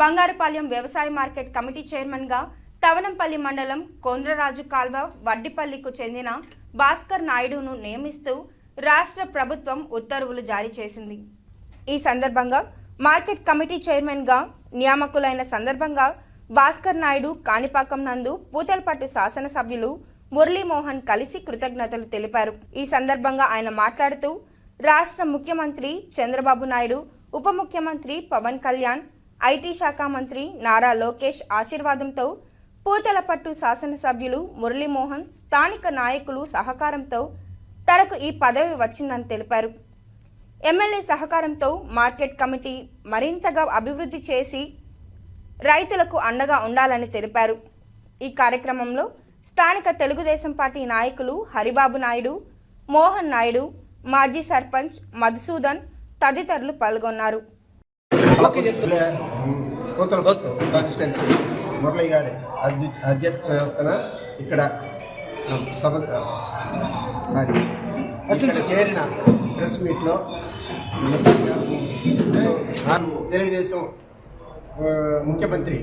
బంగారుపాలెం వ్యవసాయ market committee చైర్మన్గా తవనంపల్లి మండలం కోంద్రరాజు కాల్వ వడ్డిపల్లికు చెందిన భాస్కర్ నాయుడును నియమిస్తూ రాష్ట్ర ప్రభుత్వం ఉత్తర్వులు జారీ చేసింది. ఈ సందర్భంగా మార్కెట్ కమిటీ చైర్మన్గా నియామకులైన సందర్భంగా భాస్కర్ నాయుడు కాణిపాకం నందు పూతలపట్టు శాసనసభ్యులు మురళీమోహన్ కలిసి కృతజ్ఞతలు తెలిపారు. ఈ సందర్భంగా ఆయన మాట్లాడుతూ రాష్ట్ర ముఖ్యమంత్రి చంద్రబాబు నాయుడు ఉప ముఖ్యమంత్రి పవన్ కళ్యాణ్ ఐటీ శాఖ మంత్రి నారా లోకేష్ ఆశీర్వాదంతో పూతలపట్టు శాసనసభ్యులు మురళీమోహన్ స్థానిక నాయకులు సహకారంతో తనకు ఈ పదవి వచ్చిందని తెలిపారు. ఎమ్మెల్యే సహకారంతో మార్కెట్ కమిటీ మరింతగా అభివృద్ధి చేసి రైతులకు అండగా ఉండాలని తెలిపారు. ఈ కార్యక్రమంలో స్థానిక తెలుగుదేశం పార్టీ నాయకులు హరిబాబు నాయుడు మోహన్ నాయుడు మాజీ సర్పంచ్ మధుసూదన్ తదితరులు పాల్గొన్నారు. కాన్స్టిట్యున్సీ మురళి గారి అధ్య అధ్యక్షతన ఇక్కడ సభ సారీ. ఇక్కడ చేరిన ప్రెస్ మీట్లో తెలుగుదేశం ముఖ్యమంత్రి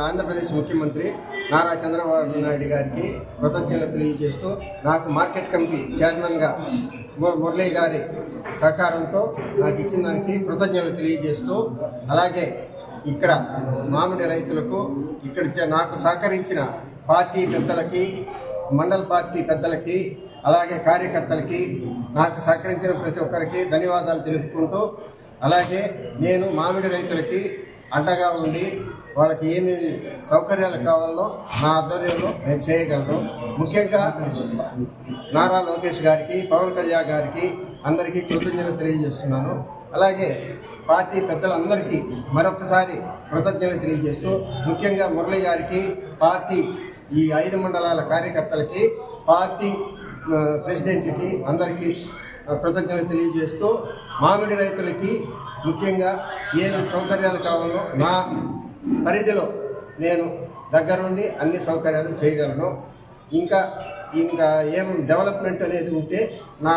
ఆంధ్రప్రదేశ్ ముఖ్యమంత్రి నారా చంద్రబాబు నాయుడు గారికి కృతజ్ఞతలు తెలియజేస్తూ నాకు మార్కెట్ కమిటీ చైర్మన్గా మురళీ గారి సహకారంతో నాకు ఇచ్చిన దానికి కృతజ్ఞతలు తెలియజేస్తూ అలాగే ఇక్కడ మామిడి రైతులకు ఇక్కడ చ- నాకు సహకరించిన పార్టీ పెద్దలకి మండల పార్టీ పెద్దలకి అలాగే కార్యకర్తలకి నాకు సహకరించిన ప్రతి ఒక్కరికి ధన్యవాదాలు తెలుపుకుంటూ అలాగే నేను మామిడి రైతులకి అండగా ఉండి వాళ్ళకి ఏమేమి సౌకర్యాలు కావాలో నా ఆధ్వర్యంలో నేను చేయగలను ముఖ్యంగా నారా లోకేష్ గారికి పవన్ కళ్యాణ్ గారికి అందరికీ కృతజ్ఞతలు తెలియజేస్తున్నాను. అలాగే పార్టీ పెద్దలందరికీ మరొకసారి కృతజ్ఞతలు తెలియజేస్తూ ముఖ్యంగా మురళి గారికి పార్టీ ఈ ఐదు మండలాల కార్యకర్తలకి పార్టీ ప్రెసిడెంట్లకి అందరికీ కృతజ్ఞతలు తెలియజేస్తూ మామిడి రైతులకి ముఖ్యంగా ఏమి సౌకర్యాలు కావాలో నా పరిధిలో నేను దగ్గరుండి అన్ని సౌకర్యాలు చేయగలను. ఇంకా ఇంకా ఏం డెవలప్మెంట్ అనేది ఉంటే నా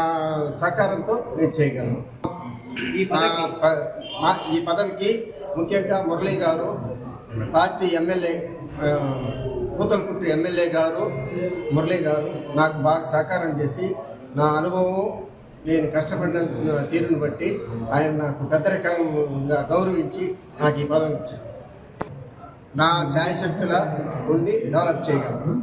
సహకారంతో నేను చేయగలను. ఈ పదవికి ముఖ్యంగా మురళీ గారు పార్టీ ఎమ్మెల్యే ఆ, పూతలపుట్టు ఎమ్మెల్యే గారు మురళీ గారు నాకు బాగా సహకారం చేసి నా అనుభవం నేను కష్టపడిన తీరును బట్టి ఆయన నాకు పెద్దరికంగా గౌరవించి నాకు ఈ పదవి ఇచ్చారు. నా శాయశక్తుల ఉండి డెవలప్ చేయగలను.